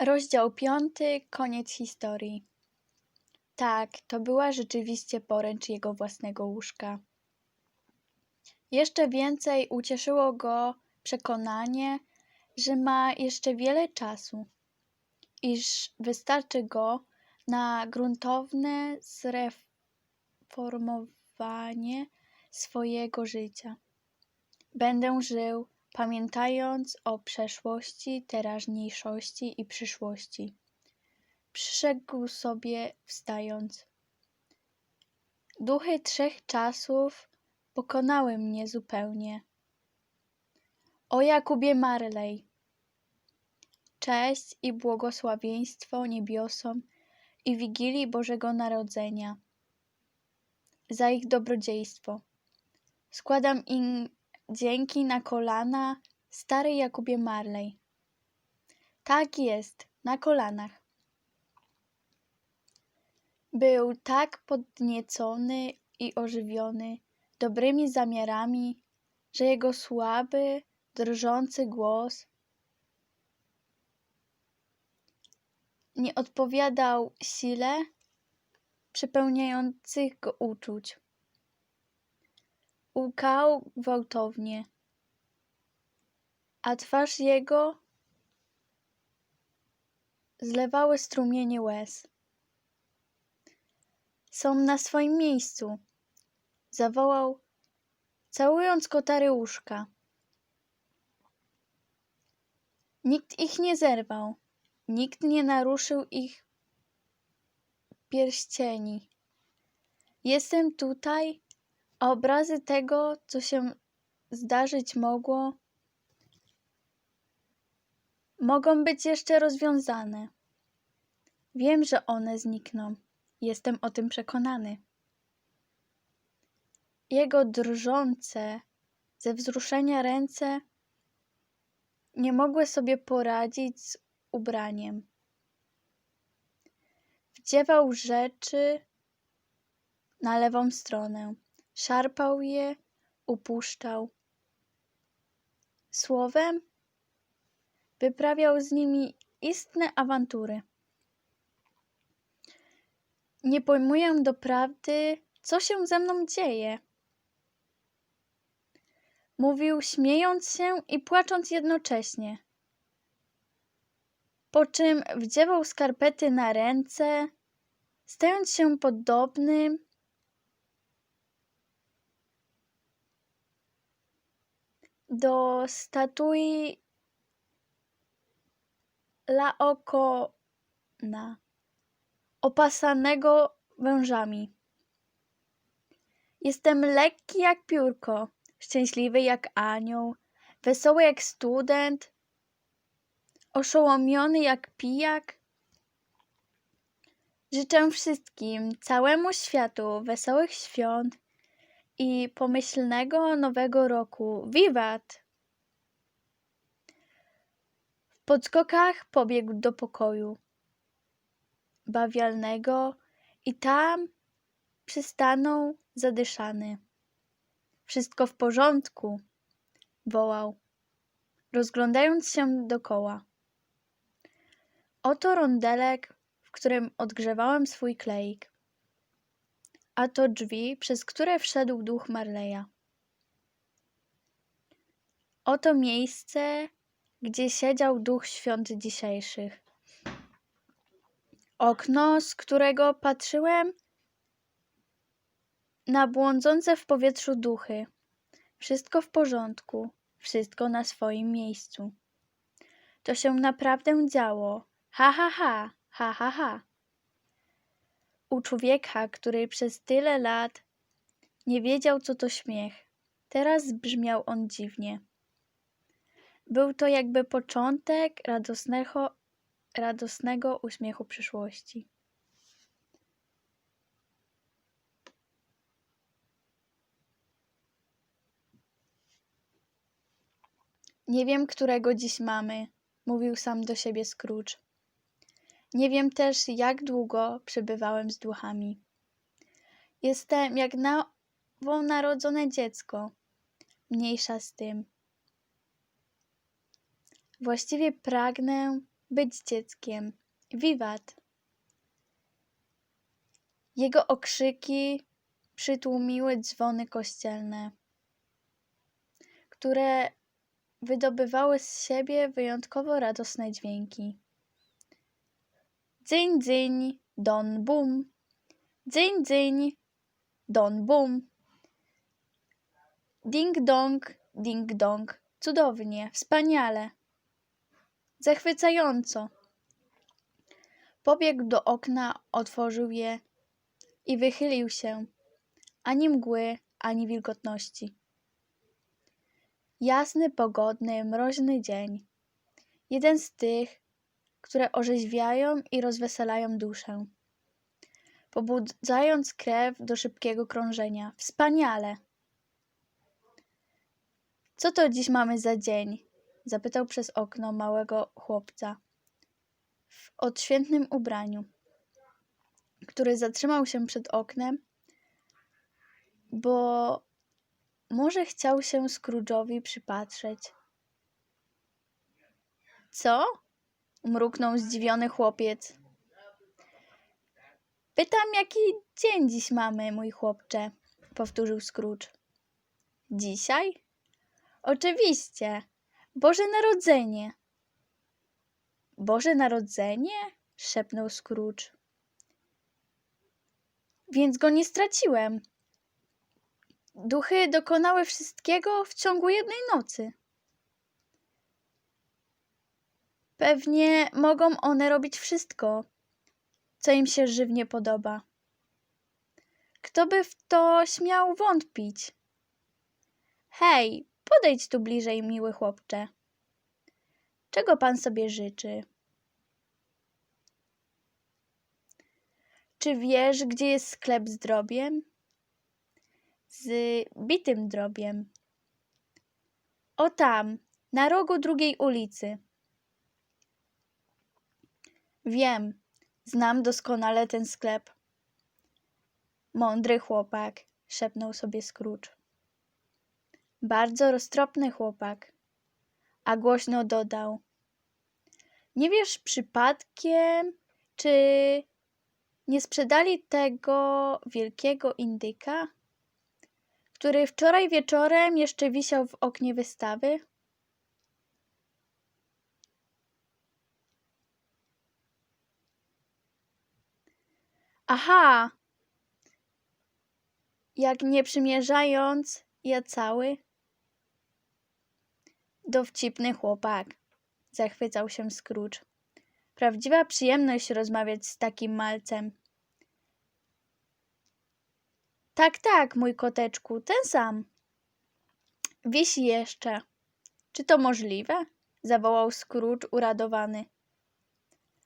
Rozdział piąty, koniec historii. Tak, to była rzeczywiście poręcz jego własnego łóżka. Jeszcze więcej ucieszyło go przekonanie, że ma jeszcze wiele czasu, iż wystarczy go na gruntowne zreformowanie swojego życia. Będę żył, pamiętając o przeszłości, teraźniejszości i przyszłości. Przyrzekł sobie, wstając. Duchy trzech czasów pokonały mnie zupełnie. O Jakubie Marley. Cześć i błogosławieństwo niebiosom i Wigilii Bożego Narodzenia. Za ich dobrodziejstwo. Składam im dzięki na kolana, stary Jakubie Marley. Tak jest, na kolanach. Był tak podniecony i ożywiony dobrymi zamiarami, że jego słaby, drżący głos nie odpowiadał sile przepełniających go uczuć. Łkał gwałtownie, a twarz jego zlewały strumienie łez. Są na swoim miejscu, zawołał, całując kotary łóżka. Nikt ich nie zerwał, nikt nie naruszył ich pierścieni. Jestem tutaj, obrazy tego, co się zdarzyć mogło, mogą być jeszcze rozwiązane. Wiem, że one znikną. Jestem o tym przekonany. Jego drżące ze wzruszenia ręce nie mogły sobie poradzić z ubraniem. Wdziewał rzeczy na lewą stronę, szarpał je, upuszczał. Słowem, wyprawiał z nimi istne awantury. Nie pojmuję doprawdy, co się ze mną dzieje. Mówił, śmiejąc się i płacząc jednocześnie. Po czym wdziewał skarpety na ręce, stając się podobnym do statui Laokona, opasanego wężami. Jestem lekki jak piórko, szczęśliwy jak anioł, wesoły jak student, oszołomiony jak pijak. Życzę wszystkim, całemu światu wesołych świąt i pomyślnego nowego roku. Wiwat! W podskokach pobiegł do pokoju bawialnego i tam przystanął zadyszany. Wszystko w porządku, wołał, rozglądając się dokoła. Oto rondelek, w którym odgrzewałem swój kleik, a to drzwi, przez które wszedł duch Marleya. Oto miejsce, gdzie siedział duch świąt dzisiejszych. Okno, z którego patrzyłem na błądzące w powietrzu duchy. Wszystko w porządku, wszystko na swoim miejscu. To się naprawdę działo. Ha, ha, ha, ha, ha, ha. U człowieka, który przez tyle lat nie wiedział, co to śmiech. Teraz brzmiał on dziwnie. Był to jakby początek radosnego, radosnego uśmiechu przyszłości. Nie wiem, którego dziś mamy, mówił sam do siebie Scrooge. Nie wiem też, jak długo przebywałem z duchami. Jestem jak nowonarodzone dziecko. Mniejsza z tym. Właściwie pragnę, być dzieckiem. Wiwat. Jego okrzyki przytłumiły dzwony kościelne, które wydobywały z siebie wyjątkowo radosne dźwięki. Dzyń, dzyń, don, bum. Dzyń, dzyń, don, bum. Ding dong, ding dong. Cudownie, wspaniale. Zachwycająco. Pobiegł do okna, otworzył je i wychylił się. Ani mgły, ani wilgotności. Jasny, pogodny, mroźny dzień. Jeden z tych, które orzeźwiają i rozweselają duszę, pobudzając krew do szybkiego krążenia. Wspaniale! Co to dziś mamy za dzień? Zapytał przez okno małego chłopca w odświętnym ubraniu, który zatrzymał się przed oknem, bo może chciał się Scrooge'owi przypatrzeć. Co? Mruknął zdziwiony chłopiec. Pytam, jaki dzień dziś mamy, mój chłopcze, powtórzył Scrooge. Dzisiaj? Oczywiście. Boże Narodzenie. Boże Narodzenie? szepnął Scrooge. Więc go nie straciłem. Duchy dokonały wszystkiego w ciągu jednej nocy. Pewnie mogą one robić wszystko, co im się żywnie podoba. Kto by w to śmiał wątpić? Hej, podejdź tu bliżej, miły chłopcze. Czego pan sobie życzy? Czy wiesz, gdzie jest sklep z drobiem? Z bitym drobiem. O tam, na rogu drugiej ulicy. Wiem, znam doskonale ten sklep. Mądry chłopak, szepnął sobie Scrooge. Bardzo roztropny chłopak. A głośno dodał. Nie wiesz przypadkiem, czy nie sprzedali tego wielkiego indyka, który wczoraj wieczorem jeszcze wisiał w oknie wystawy? Aha! Jak nie przymierzając, ja cały? Dowcipny chłopak, zachwycał się Scrooge. Prawdziwa przyjemność rozmawiać z takim malcem. Tak, tak, mój koteczku, ten sam. Wisi jeszcze. Czy to możliwe? zawołał Scrooge uradowany.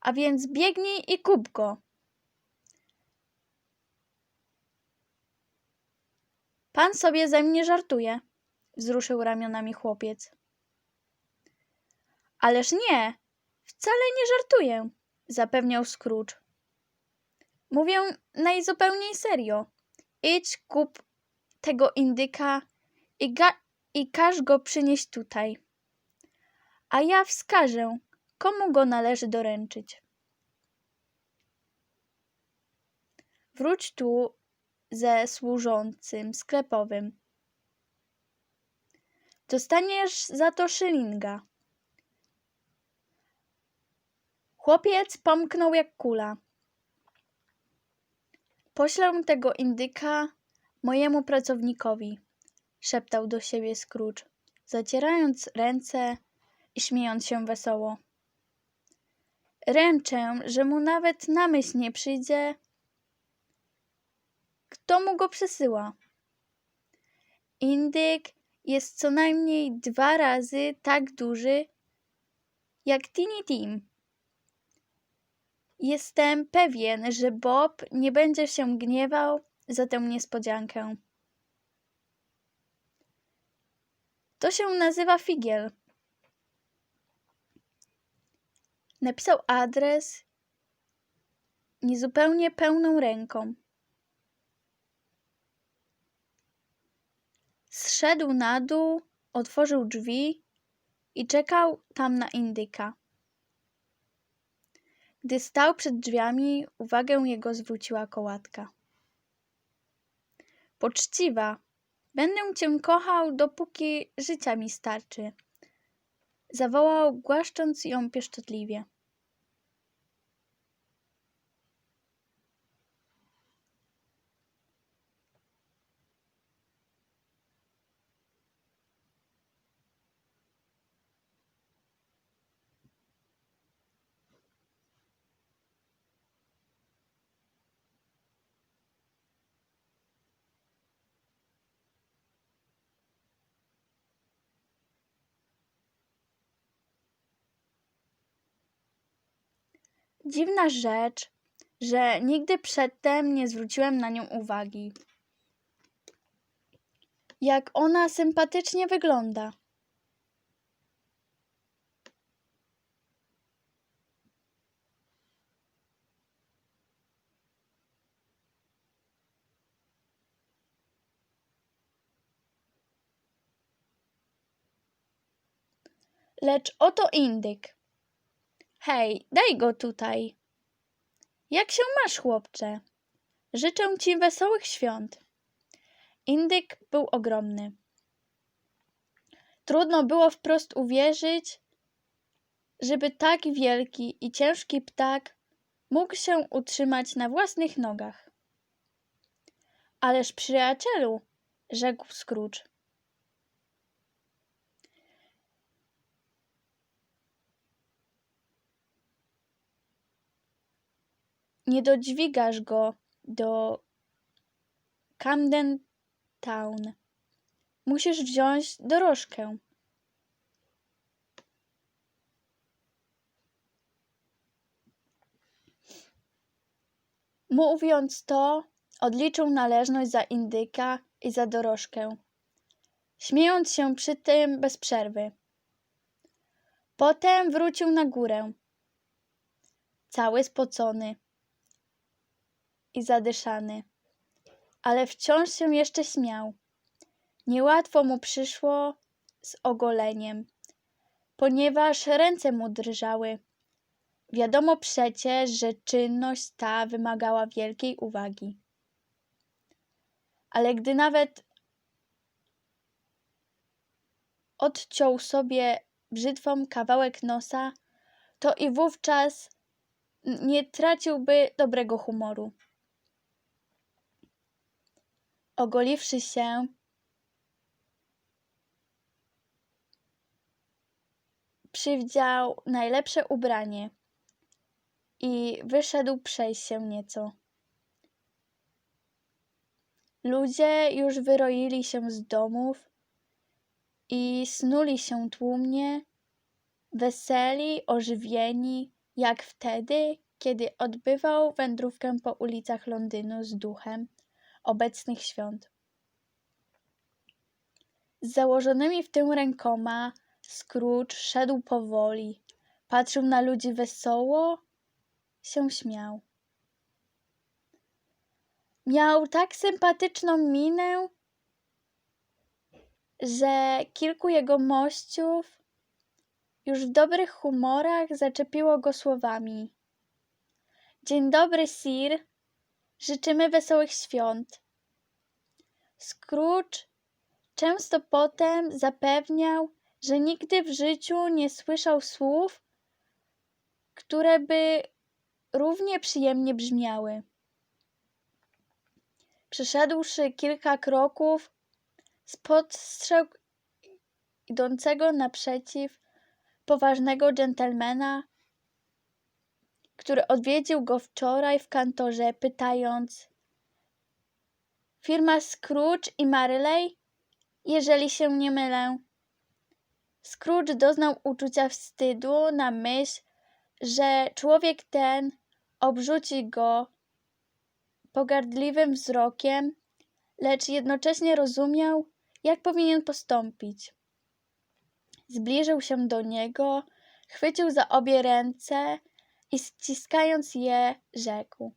A więc biegnij i kup go. Pan sobie ze mnie żartuje, wzruszył ramionami chłopiec. Ależ nie, wcale nie żartuję, zapewniał Scrooge. Mówię najzupełniej serio. Idź, kup tego indyka i, ga- i każ go przynieść tutaj. A ja wskażę, komu go należy doręczyć. Wróć tu ze służącym sklepowym. Dostaniesz za to szylinga. Chłopiec pomknął jak kula. Poślę tego indyka mojemu pracownikowi, szeptał do siebie Scrooge, zacierając ręce i śmiejąc się wesoło. Ręczę, że mu nawet na myśl nie przyjdzie, kto mu go przesyła. Indyk jest co najmniej dwa razy tak duży jak Tiny Tim. Jestem pewien, że Bob nie będzie się gniewał za tę niespodziankę. To się nazywa figiel. Napisał adres niezupełnie pełną ręką. Zszedł na dół, otworzył drzwi i czekał tam na indyka. Gdy stał przed drzwiami, uwagę jego zwróciła kołatka. Poczciwa, będę cię kochał, dopóki życia mi starczy. Zawołał, głaszcząc ją pieszczotliwie. Dziwna rzecz, że nigdy przedtem nie zwróciłem na nią uwagi. Jak ona sympatycznie wygląda. Lecz oto indyk. Hej, daj go tutaj. Jak się masz, chłopcze? Życzę ci wesołych świąt. Indyk był ogromny. Trudno było wprost uwierzyć, żeby tak wielki i ciężki ptak mógł się utrzymać na własnych nogach. Ależ przyjacielu, rzekł Scrooge. Nie dodźwigasz go do Camden Town. Musisz wziąć dorożkę. Mówiąc to, odliczył należność za indyka i za dorożkę, śmiejąc się przy tym bez przerwy. Potem wrócił na górę, cały spocony i zadyszany, ale wciąż się jeszcze śmiał. Niełatwo mu przyszło z ogoleniem, ponieważ ręce mu drżały. Wiadomo przecież, że czynność ta wymagała wielkiej uwagi. Ale gdy nawet odciął sobie brzytwą kawałek nosa, to i wówczas nie traciłby dobrego humoru. Ogoliwszy się, przywdział najlepsze ubranie i wyszedł przejść się nieco. Ludzie już wyroili się z domów i snuli się tłumnie, weseli, ożywieni, jak wtedy, kiedy odbywał wędrówkę po ulicach Londynu z duchem obecnych świąt. Z założonymi w tył rękoma Scrooge szedł powoli, patrzył na ludzi wesoło, się śmiał. Miał tak sympatyczną minę, że kilku jego mościów już w dobrych humorach zaczepiło go słowami. Dzień dobry, sir. Życzymy wesołych świąt. Scrooge często potem zapewniał, że nigdy w życiu nie słyszał słów, które by równie przyjemnie brzmiały. Przeszedłszy kilka kroków, spostrzegł idącego naprzeciw poważnego dżentelmena, który odwiedził go wczoraj w kantorze, pytając: Firma Scrooge i Marley? Jeżeli się nie mylę. Scrooge doznał uczucia wstydu na myśl, że człowiek ten obrzuci go pogardliwym wzrokiem, lecz jednocześnie rozumiał, jak powinien postąpić. Zbliżył się do niego, chwycił za obie ręce i ściskając je, rzekł: